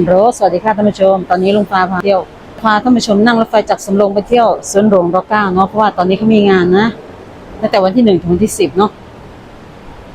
ฮัลโหลสวัสดีค่ะท่านผู้ชม ตอนนี้ลุงฟ้าพาเที่ยวพาท่านผู้ชมนั่งรถไฟจากสำโรงไปเที่ยวสวนหลวงรเก้าเนาะเพราะว่าตอนนี้เขามีงานนะตั้งแต่วันที่หนึ่งถึงวันที่สิบเนาะ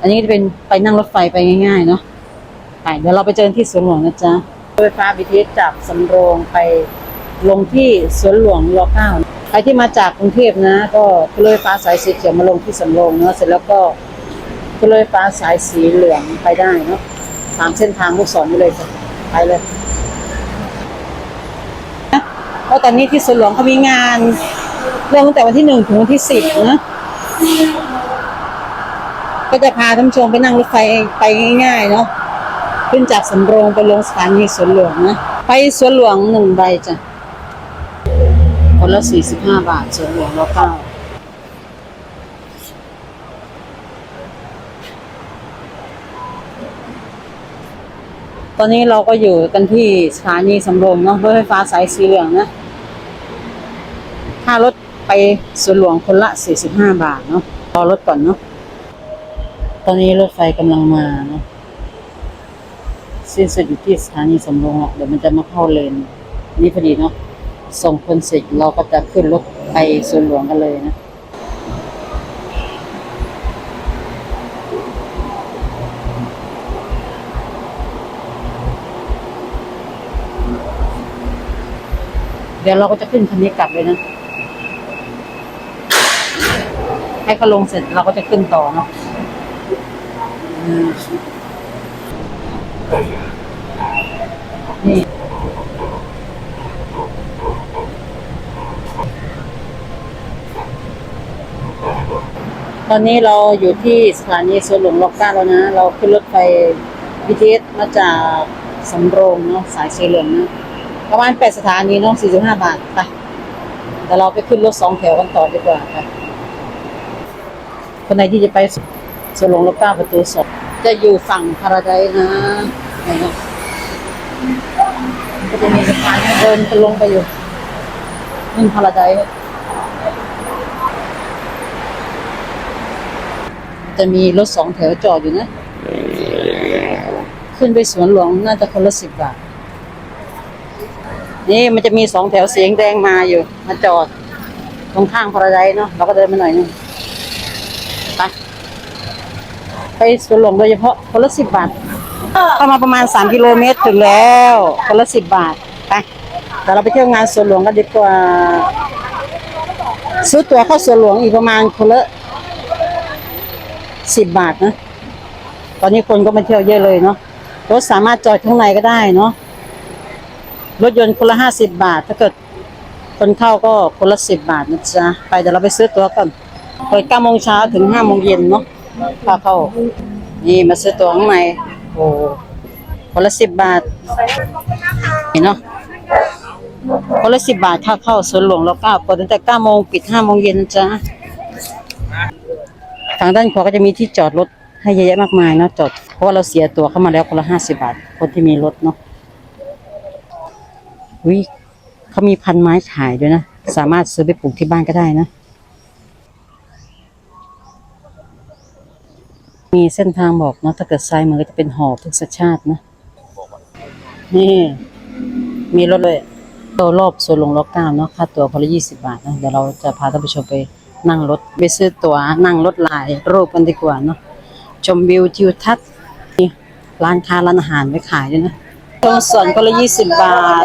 อันนี้จะเป็นไปนั่งรถไฟไปง่ายๆเนาะไปเดี๋ยวเราไปเจอที่สวนหลวงนะจ๊ะรถไฟฟ้า BTS จากสำโรงไปลงที่สวนหลวงรเก้าใครที่มาจากกรุงเทพนะ ก็ขึ้นรถไฟฟ้าสายสีเขียวมาลงที่สำโรงเนาะเสร็จแล้วก็ขึ้นรถไฟฟ้าสายสีเหลืองไปได้เนาะตามเส้นทางลูกศรนี่เลยจ้ะ ไปเลยเพราะตอนนี้ที่สวนหลวงเขามีงานเริ่มตั้งแต่วันที่หนึ่งถึงวันที่สิบนะก็จะพาท่านชมไปนั่งรถไฟไปง่ายๆเนาะขึ้นจากสำโรงไปลงสถานีสวนหลวงนะไปสวนหลวงหนึ่งใบจ้ะคนละสี่สิบห้าบาทสวนหลวงรอเก้า ตอนนี้เราก็อยู่กันที่สถานีสำโรงเนาะรถไฟฟ้าสายสีเหลืองนะค่ารถไปสวนหลวงคนละ45บาทเนาะรอรถก่อนเนาะตอนนี้รถไฟกำลังมาเนาะสิ้นสุดอยู่ที่สถานีสำโรงหรอกเดี๋ยวมันจะมาเข้าเลนนี่พอดีเนาะส่งคนเสร็จเราก็จะขึ้นรถไปสวนหลวงกันเลยนะ ดี๋ยวเราก็จะขึ้นคันนี้กลับเลยนะให้เขาลงเสร็จเราก็จะขึ้นต่อเนาะนี่ตอนนี้เราอยู่ที่สถานีสวนหลวงล็อกก้าแล้วนะ เราขึ้นรถไฟ BTS มาจากสำโรงเนาะสายสีเหลืองนะ ประมาณแปดสถานีเนาะสี่สิบห้าบาทไปแต่เราไปขึ้นรถสองแถวกันต่อดีกว่าไปคนไหนที่จะไปสวนหลวงรถเก้าประตูสองจะอยู่ฝั่งพาราไดซ์นะนไหมก็จะมีสะพานเดินจะลงไปอยู่นี่พาราไดซ์จะมีรถสองแถวจอดอยู่นะ ขึ้นไปสวนหลวงน่าจะคนละสิบบาท นี่มันจะมีสองแถวเสียงแดงมาอยู่ มาจอด ตรงข้างพราไดเนาะเราก็เดินมาหน่อยนึงไปไปสวนหลวงโดยเฉพาะคนละสิบบาทเข้ามาประมาณสามกิโลเมตรถึงแล้วคนละสิบบาทไปแต่เราไปเที่ยวงานสวนหลวงกันดีกว่า ซื้อตั๋วเข้าสวนหลวงอีกประมาณคนละสิบบาทนะ ตอนนี้คนก็มาเที่ยวเยอะเลยเนาะรถสามารถจอดข้างในก็ได้เนาะ รถยนต์คนละห้าสิบบาท ถ้าเกิดคนเข้าก็คนละสิบบาทนะจ๊ะ ไปเดี๋ยวเราไปซื้อตั๋วก่อนเปิดเก้าโมงเช้าถึงห้าโมงเย็นเนาะค่าเข้า นี่มาซื้อตั๋วข้างในโอ้คนละสิบบาทเห็นเนาะคนละสิบบาทค่าเข้าสวนหลวงเรเก้าเปิดตั้งแต่เก้าโมงปิดห้าโมงเย็นจ๊ะทางด้านขวาก็จะมีที่จอดรถให้เยอะแยะมากมายเนาะจอดเพราะว่าเราเสียตั๋วเข้ามาแล้วคนละห้าสิบาท คนที่มีรถเนาะ วิเขามีพันไม้ขายด้วยนะ สามารถซื้อไปปลูกที่บ้านก็ได้นะ มีเส้นทางบอกเนาะถ้าเกิดซ้ายมือก็จะเป็นหอพฤกษชาตินะ นี่ มีรถเลยตัวรอบสวนลงรอบเก้าเนาะค่าตั๋วคนละยี่สิบาทนะ เดี๋ยวเราจะพาท่านผู้ชมไปนั่งรถไปซื้อตั๋วนั่งรถลายรูปกันดีกว่าเนาะชมวิวทิวทัศน์นี่ร้านค้าร้านอาหารไว้ขายด้วยนะ ตรงส่วนก็ละยี่สิบบาท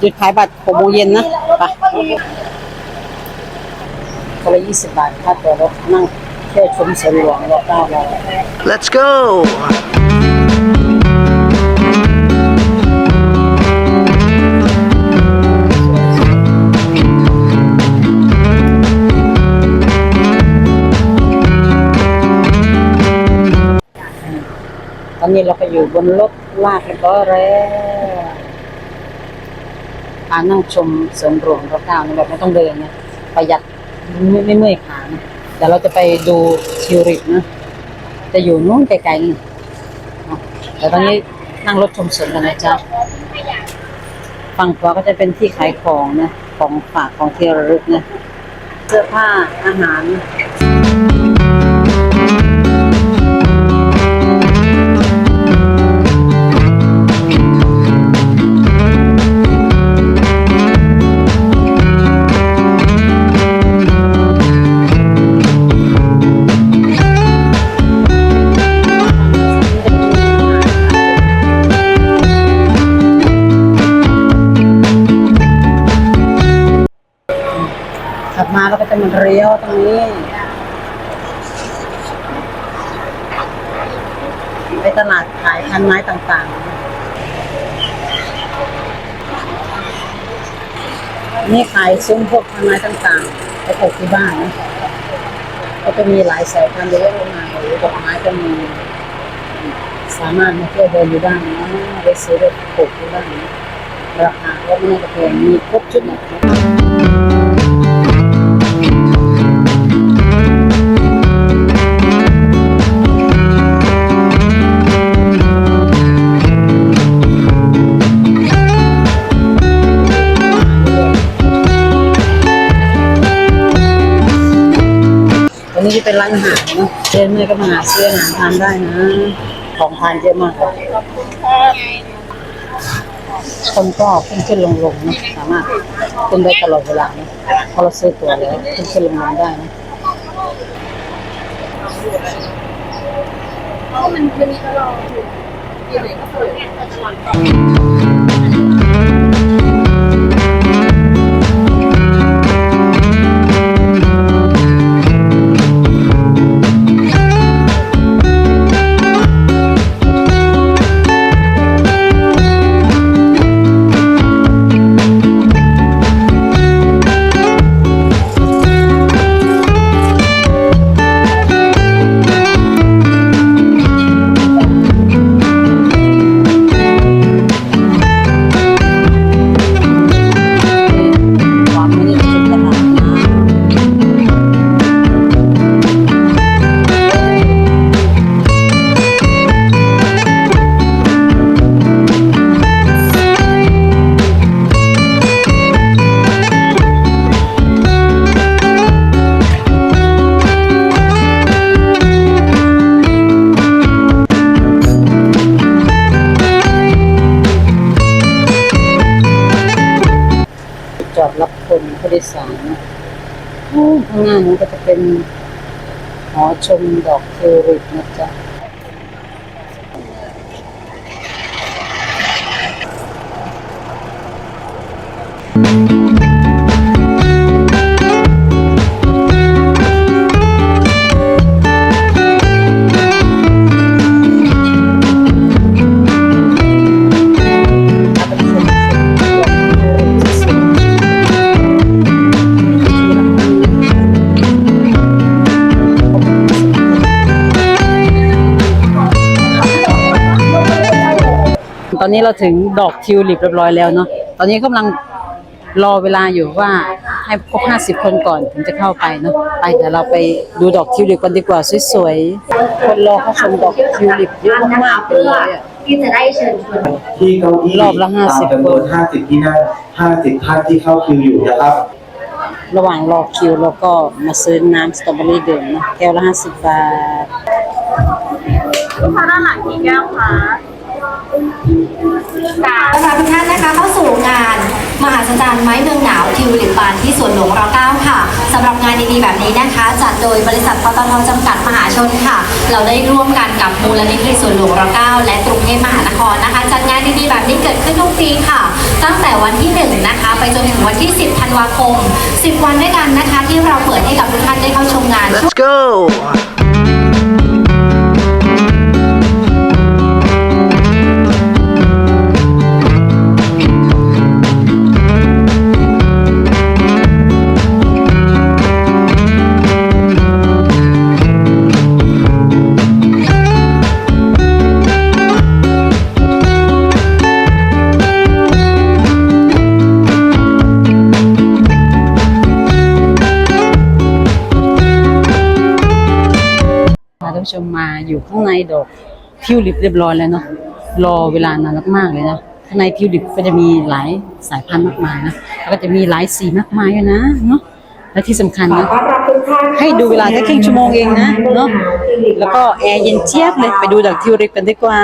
หยุดขายบัตรหกโมงเย็นนะไปก็ละยี่สิบบาทค่าตัวรถนั่งเที่ยวชมสวนหลวงรอบเก้าเรา Let's go! นี้เราก็อยู่บนรถลากเรียบร้อแล้วพานั่งชมสวนหลวงรอบเก้านแบบไม่ต้องเดินนะประหยัดไม่ไม่เมื่อยขานะเดี๋ยวเราจะไปดูทิวริปนะ จะอยู่นู้นไกลๆนี่แต่ตอนนี้นั่งรถชมสวนกันนะจ๊ะฝั่งขวาก็จะเป็นที่ขายของนะ ของฝากของที่ระลึกนะ เสื้อผ้าอาหาร เรียวตรงนี้ ไปตลาดขายพันไม้ต่างๆ นี่ขายซุ้มพวกพันไม้ต่างๆไปปลูกที่บ้านนะก็จะมีหลายสายพันธุ์เยอะแยะมากมายดอกไม้ก็มีสามารถมาเที่ยวเดินอยู่บ้านนะไปซื้อไปปลูกที่บ้านราคาก็ไม่น่าจะแพงมีครบชุดนะค นี้จะเป็นร้านอาหารนะเดินเมื่อยก็มาหาซื้ออาหารทานได้นะ ของทานเยอะมากคนก็ขึ้นขึ้นลงลงนะสามารถขึ้นได้ตลอดเวลานะเพราเราซื้อตั๋วแล้วขึ้นขึ้นลงลงได้นะเพราะมันมันมีตลอดอยู่ไหนก็เปิดเนี่ยตลอด เป็นหอชมดอกทิวลิปนะจ๊ะ อนนี้เราถึงดอกทิวลิปเรียบร้อยแล้วเนาะ ตอนนี้กำลังรอเวลาอยู่ว่าให้ครบ50คนก่อนถึงจะเข้าไปเนาะ ไปเดี๋ยวเราไปดูดอกทิวลิปกันดีกว่าสวยๆ คนรอเข้าชมดอกทิวลิปเยอะมากๆเลยอะที่จะได้เชิญชวนที่เก้าอี้รอบละ50ตามจำนวน50ที่นั่ง50ท่านที่เข้าคิวอยู่นะครับ ระหว่างรอคิวเราก็มาซื้อน้ำสตรอเบอรี่ดื่มนะแก้วละ50บาทลูกค้าด้านหลังกี่แก้วคะ ต้อนรับทุกท่านนะคะเข้าสู่งานมหาสจรรย์ไม้เมืองหนาวทิวลิปบานที่สวนหลวงร9ค่ะสำหรับงานดีๆแบบนี้นะคะ จัดโดยบริษัทปตทจำกัดมหาชนค่ะ เราได้ร่วมกันกับมูลนิธิสวนหลวงร9และกรุงเทพมหานครนะคะ จัดงานดีๆแบบนี้เกิดขึ้นทุกปีค่ะ ตั้งแต่วันที่1นะคะไปจนถึงวันที่ 10ธันวาคม 10 วันด้วยกันนะคะ ที่เราเปิดให้กับทุกท่านได้เข้าชมงาน Let's go! ผู้ชมมาอยู่ข้างในดอกทิวลิปเรียบร้อยแล้วเนาะรอเวลานานมากๆเลยนะข้างในทิวลิปก็จะมีหลายสายพันธุ์มากมายนะแล้วก็จะมีหลายสีมากมายเลยนะเนาะและที่สำคัญนะให้ดูเวลาแค่ครึ่งชั่วโมงเองนะเนาะแล้วก็แอร์เย็นเจี๊ยบเลยไปดูดอกทิวลิปกันดีกว่า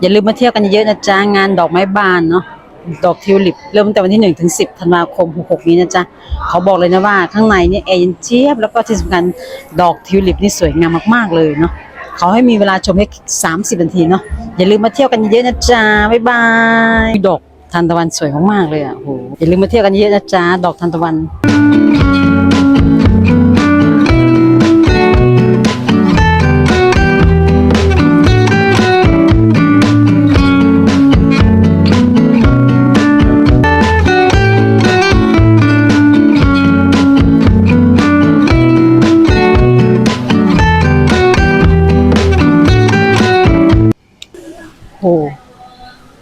อย่าลืมมาเที่ยวกันเยอะนะจ๊ะงานดอกไม้บานเนาะดอกทิวลิป เริ่มตั้งแต่วันที่1ถึง10ธันวาคม66นี้นะจ๊ะเขาบอกเลยนะว่าข้างในเนี่ยแอร์เย็นเจี๊ยบแล้วก็ที่สำคัญดอกทิวลิปนี่สวยงามมากๆเลยเนาะเขาให้มีเวลาชมแค่30นาทีเนาะอย่าลืมมาเที่ยวกันเยอะนะจ๊ะบ๊ายบายดอกทานตะวันสวยมากๆเลยอะโหอย่าลืมมาเที่ยวกันเยอะนะจ๊ะดอกทานตะวัน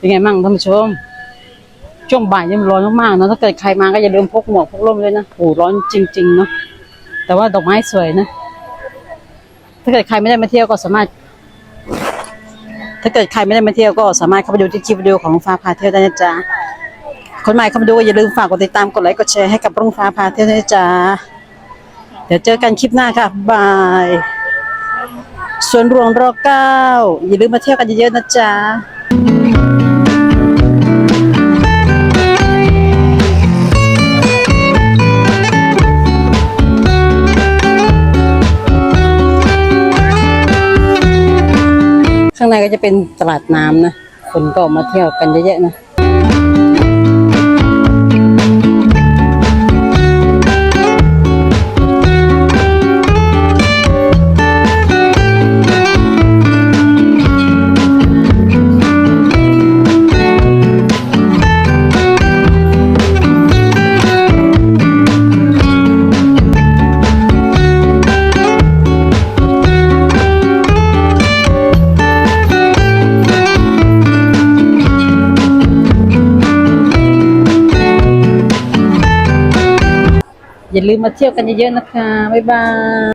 เป็นไงมั่งท่านผู้ชม ช่วงบ่ายนี่มันร้อนมากๆเนอะถ้าเกิดใครมาก็อย่าลืมพกหมวกพกร่มเลยนะโอ้ร้อนจริง ๆ เนาะแต่ว่าดอกไม้สวยนะ ถ้าเกิดใครไม่ได้มาเที่ยวก็สามารถ ถ้าเกิดใครไม่ได้มาเที่ยวก็สามารถเข้าไปดูที่คลิปวิดีโอของลุงฟ้าพาเที่ยวได้นะจ๊ะคนใหม่เข้ามาดูก็อย่าลืมฝากกดติดตามกดไลค์กดแชร์ให้กับลุงฟ้าพาเที่ยวด้วยนะจ๊ะเดี๋ยวเจอกันคลิปหน้าค่ะบายส่วนรวงรอเก้าอย่าลืมมาเที่ยวกันเยอะๆนะจ๊ะ ก็จะเป็นตลาดน้ำนะ คนก็ออกมาเที่ยวกันเยอะๆนะ ลืมมาเที่ยวกันเยอะๆนะคะ บ๊ายบาย